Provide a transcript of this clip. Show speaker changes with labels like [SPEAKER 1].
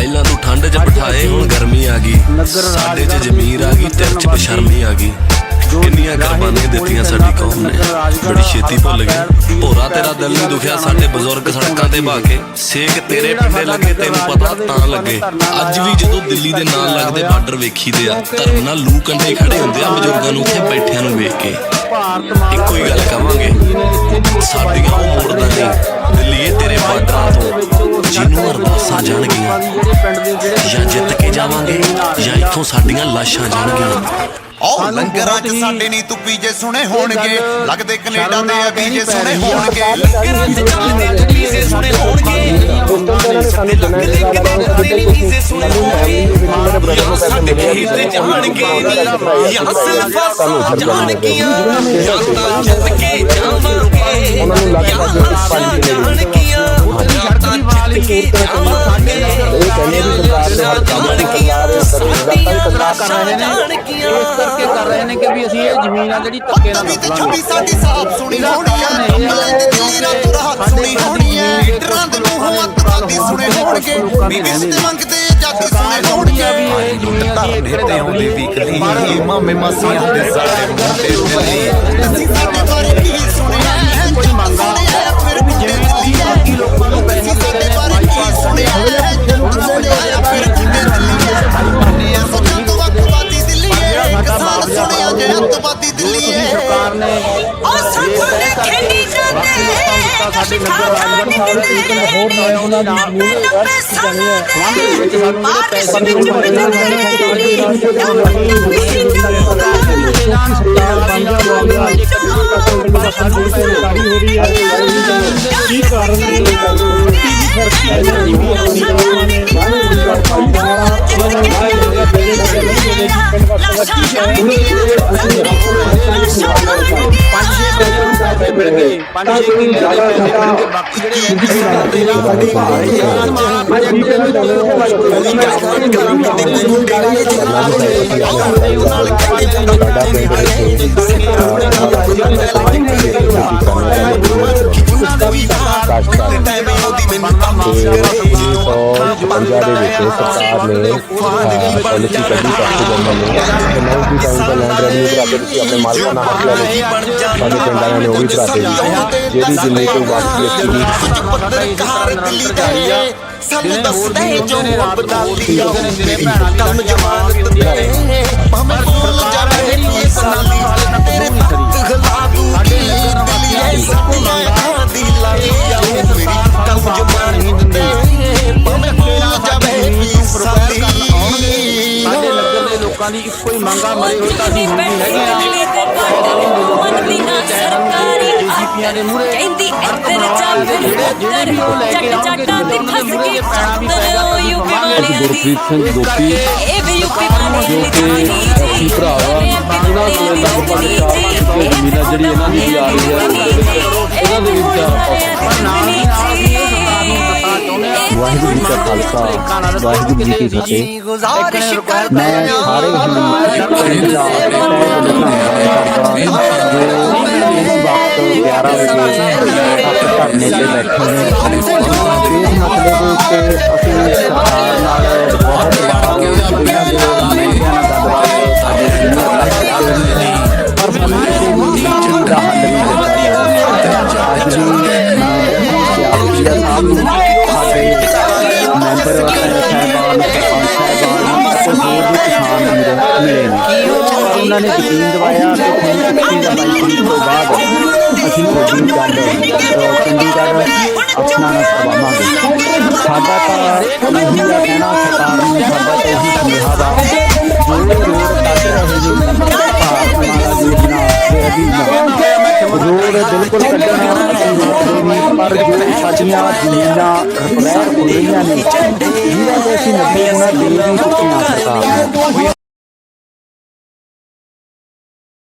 [SPEAKER 1] ਪਹਿਲਾਂ ਤੂੰ ਠੰਡ 'ਚ ਬਿਠਾਏ ਹੁਣ ਗਰਮੀ ਆ ਗਈ। ਸਾਡੇ 'ਚ ਜ਼ਮੀਰ ਆ ਗਈ ਤੇਰੇ 'ਚ ਬਸ਼ਰਮੀ ਆ ਗਈ। ਕਿੰਨੀਆਂ ਕੁਰਬਾਨੀਆਂ ਦਿੱਤੀਆਂ ਸਾਡੀ ਕੌਮ ਨੇ। ਬੜੀ ਛੇਤੀ ਭੁੱਲ ਗਏ ਭੋਰਾ ਤੇਰਾ ਦਿਲ ਨਹੀਂ ਦੁਖਿਆ ਸਾਡੇ ਬਜ਼ੁਰਗ ਸੜਕਾਂ ਤੇ ਭਾ ਕੇ ਸੇਕ ਤੇਰੇ ਪਿੰਡੇ ਲੱਗੇ ਤੈਨੂੰ ਪਤਾ ਤਾਂ ਲੱਗੇ। ਅੱਜ ਵੀ ਜਦੋਂ ਦਿੱਲੀ ਦੇ ਨਾਲ ਲੱਗਦੇ ਬਾਰਡਰ ਵੇਖੀਦੇ ਆ ਧਰਮ ਨਾਲ ਲੂ ਕੰਡੇ ਖੜੇ ਹੁੰਦੇ ਆ ਬਜ਼ੁਰਗਾਂ ਨੂੰ ਉੱਥੇ ਬੈਠਿਆਂ ਨੂੰ ਵੇਖ ਕੇ। ਇੱਕੋ ਹੀ ਗੱਲ ਕਵਾਂਗੇ। ਸਾਡੀਆਂ ਉਹ ਮੁੜਦਾ ਨਹੀਂ। ਜਾਣਗੀਆਂ ਜਾਂ ਜਿੱਤ ਕੇ ਜਾਵਾਂਗੇ ਜਾਂ ਇੱਥੋਂ ਸਾਡੀਆਂ ਲਾਸ਼ਾਂ ਜਾਣਗੀਆਂ
[SPEAKER 2] ਆਓ ਲੰਗਰਾਂ 'ਚ ਸਾਡੇ ਨਹੀਂ ਤੂੰ ਪੀਜੇ ਸੁਣੇ ਹੋਣਗੇ ਲੱਗਦੇ ਕੈਨੇਡਾ ਦੇ ਅਬੀਜੇ ਸੁਣੇ ਹੋਣਗੇ ਲੰਗਰਾਂ 'ਚ ਚੱਲਦੇ ਅਬੀਜੇ ਸੁਣੇ ਹੋਣਗੇ ਸਾਡੇ ਲੱਗਦੇ ਦੇ ਵੀਜ਼ੇ ਸੁਣੇ ਹੋਣਗੇ ਸਾਡੇ ਖੇਤ ਤੇ ਜਾਣਗੇ ਯਾਰ ਸਿਲਫਾਂ ਜਾਣਗੀਆਂ ਯਾਰ ਤਾਂ ਜਿੱਤ ਕੇ ਜਾਵਾਂਗੇ ਯਾਰ ਹਾਰਾਂ ਜਾਣਗੀਆਂ ਯਾਰ ਤਾਂ ਜਿੱਤ ਕੇ ਜਾਵਾਂਗੇ ਸਾਡੀਆਂ ਲਾਸ਼ਾਂ ਜਾਣਗੀਆਂ
[SPEAKER 3] ਕਰਕੇ ਕਰ ਰਹੇ ਨੇ ਕਿ ਵੀ ਅਸੀਂ ਇਹ ਜ਼ਮੀਨ ਆ ਜਿਹੜੀ ਧੱਕੇ ਨਾਲ
[SPEAKER 2] ਤੇ
[SPEAKER 3] ਲੱਭਾਂਗੇ
[SPEAKER 2] ਛੱਬੀ ਸਾਡੀ ਸਾਥ ਸੁਣੀ ਹੋਣੀ ਐ ਕੰਬਲਾਂ ਦੀ ਦਿੱਲੀ ਨਾਲ ਤੁਰ ਹੱਥ ਸੁਣੀ ਹੋਣੀ ਐ ਲੀਡਰਾਂ ਦੇ ਮੂੰਹੋਂ ਅੱਤਵਾਦੀ ਸੁਣੇ ਹੋਣਗੇ। ਬੀਬੀ ਤੇ ਮੰਗਦੇ ਆਜ਼ਾਦੀ ਸੁਣੇ ਹੋਣਗੇ।
[SPEAKER 3] ਧਰਨੇ ਤੇ ਆਉਂਦੇ ਵੀਕਲੀ
[SPEAKER 2] ਮਾਮੇ ਮਾਸੀਆਂ ਦੇ ਸਾਡੇ ਮੁੰਡੇ ਦਿੱਲੀ ਅਸੀਂ ਸਾਡੇ ਬਾਰੇ ਕੀ ਸੁਣਿਆ? ਹੈ ਕੋਈ ਮੰਗਾ
[SPEAKER 3] ਨੇ।
[SPEAKER 4] ਉਹ ਸਾਥੋਂ ਨੇ ਖੇਡੀ ਜਾਂਦੇ।
[SPEAKER 3] ਸਾਡੇ ਨਗਰ ਰਾਜਗੜ੍ਹ ਸਾਹਿਬ ਦੇ ਇੱਕ ਹੋਰ ਨਵੇਂ ਉਹਨਾਂ ਦੀ ਮੂਲ ਯੂਨੀਵਰਸਿਟੀ ਜਾਣੀ ਹੈ ਸਮਾਂ ਦੇ ਵਿੱਚ ਸਾਨੂੰ ਜਿਹੜੇ ਪੈਸੇ ਦੀ ਲੋੜ ਹੈ ਐਲਾਨ ਸਰਕਾਰ ਬੰਦਾ ਬੋਲਿਆ ਇੱਕ ਦੂਜੇ ਦਾ ਸੰਬੰਧ ਸਰਕਾਰੀ ਹੋ? ਰਹੀ ਹੈ ਕੀ ਕਾਰਨ ਹੈ? ਕੀ ਫ਼ਰਕ ਹੈ? ಬೆಳಗ್ಗೆ ಪಾಂಡಿಚೇರಿ ಭಕ್ತಿಗಳಿಗೆ ਦੇ ਪੈਸੇ ਮਿਲਣਗੇ ਬਾਕੀ ਜਿਹੜੇ
[SPEAKER 5] ਪੰਜਾਬ ਦੇ ਵਿੱਚ ਸਰਕਾਰ ਨੇ ਪਾਲਿਸੀ ਕੱਢੀ ਕਾਫੀ ਜਨਮ ਨੇ ਤੇ ਨੌ ਦੀ ਟਾਈਮ ਦਾ ਲੈਂਡ ਰੈਵਨਿਊ ਭਰਾਤੇ ਤੁਸੀਂ ਆਪਣੇ ਮਾਲਕਾਨਾ ਹੱਕ ਲੈ ਲਓ ਸਾਡੇ ਪਿੰਡ ਵਾਲਿਆਂ ਨੇ ਉਹ ਵੀ ਭਰਾਤੇ ਜੀ ਜਿਹੜੀ ਜਿੰਨੀ ਕੋਈ ਵਾਪਸੀ ਅੱਛੀ ਨਹੀਂ
[SPEAKER 2] ਪੱਤਰਕਾਰ ਦਿੱਲੀ ਦੇ ਸਾਨੂੰ ਦੱਸਦੇ ਜੋ ਬਦਲਦੀ ਆ ਮੇਰੀ ਕੰਮ ਜਵਾਨ ਦਿੱਤੇ ਭਾਵੇਂ ਕੋਲ ਜਾਵੇ ਇਹ ਸਨਾਲੀ ਤੇਰੇ ਦੇ
[SPEAKER 3] ਲੋਕਾਂ ਦੀ ਇੱਕੋ ਹੀ ਮੰਗਾ ਮਰੇ ਹੋਏ ਤਾਂ ਅਸੀਂ ਹੁੰਦੀ ਹੈਗੇ ਆ। ਜੀਪੀਆਂ ਦੇ ਮੂਹਰੇ
[SPEAKER 4] ਕਹਿੰਦੀ ਇੱਧਰ ਚੱਲ
[SPEAKER 3] ਜਿਹੜੇ ਵੀ ਉਹ ਲੈ ਕੇ ਆਉਣਗੇ
[SPEAKER 4] ਜੱਟਾਂ ਦੀ
[SPEAKER 3] ਉਹਨਾਂ ਦੇ
[SPEAKER 4] ਗਈ
[SPEAKER 3] ਪੈਣਾ ਵੀ ਪੈਗਾ
[SPEAKER 4] ਉਹ ਯੂਪੀ ਵਾਲਿਆਂ ਦੀ।
[SPEAKER 5] ਗੁਰਪ੍ਰੀਤ ਸਿੰਘ ਗੋਪੀ
[SPEAKER 4] ਇਹ ਵੀ ਯੂਪੀ ਵਾਲਿਆਂ ਦੀ
[SPEAKER 5] ਅਸੀਂ ਭਰਾ ਲਗਭਗ 4-5 ਕਿੱਲੇ ਜ਼ਮੀਨ ਆ ਜਿਹੜੀ ਇਹਨਾਂ ਦੀ ਵੀ ਆ ਰਹੀ ਹੈ ਇਹਨਾਂ ਦੇ ਵੀ ਵਿਚਾਰ
[SPEAKER 3] ਨਾਲ
[SPEAKER 5] ਵਾਹਿਗੁਰੂ ਜੀ ਕਾ ਖਾਲਸਾ ਵਾਹਿਗੁਰੂ ਜੀ ਕੀ ਫਤਿਹ। ਮੈਂ ਸਾਰੇ ਹੀ। ਕਿਸਾਨ ਵੀਰ ਮਿਲੇ ਨੇ ਉਹਨਾਂ ਨੇ ਯਕੀਨ ਦਿਵਾਇਆ ਕਿ ਹੁਣ 21 ਦਾ ਬਾਈ ਤਰੀਕ ਤੋਂ ਬਾਅਦ ਅਸੀਂ ਫੌਜੀ ਜੰਗ ਅ, ਚੰਡੀਗੜ੍ਹ ਆਪਣਾ ਨਾ ਕਰਵਾਵਾਂਗੇ ਸਾਡਾ ਤਾਂ ਇਹੀ ਆ ਕਹਿਣਾ ਸਰਕਾਰ ਨੂੰ ਸਾਡਾ ਤਾਂ ਇਹੀ ਸੁਨੇਹਾ ਵਾ ਜੋ ਇਹ ਰੋਡ ਕੱਢ ਰਹੇ ਨੇ ਭਾਰਤ ਮਾਲਾ ਯੋਜਨਾ ਇਹ ਵੀ ਰੋਡ ਬਿਲਕੁਲ ਕੱਢਣਾ ਅਸੀਂ ਰੋਕਦੇ ਨਹੀਂ ਪਰ ਜੋ ਸਾਡੀਆਂ ਜ਼ਮੀਨਾਂ ਰਹਿ ਹੋ ਰਹੀਆਂ ਨੇ ਜਿਹਨਾਂ ਦੇ ਅਸੀਂ ਨੱਬੇ ਉਹਨਾਂ ਦੇ ਵੀ ਚੁੱਕੀਆਂ ਸਰਕਾਰ ਨੇ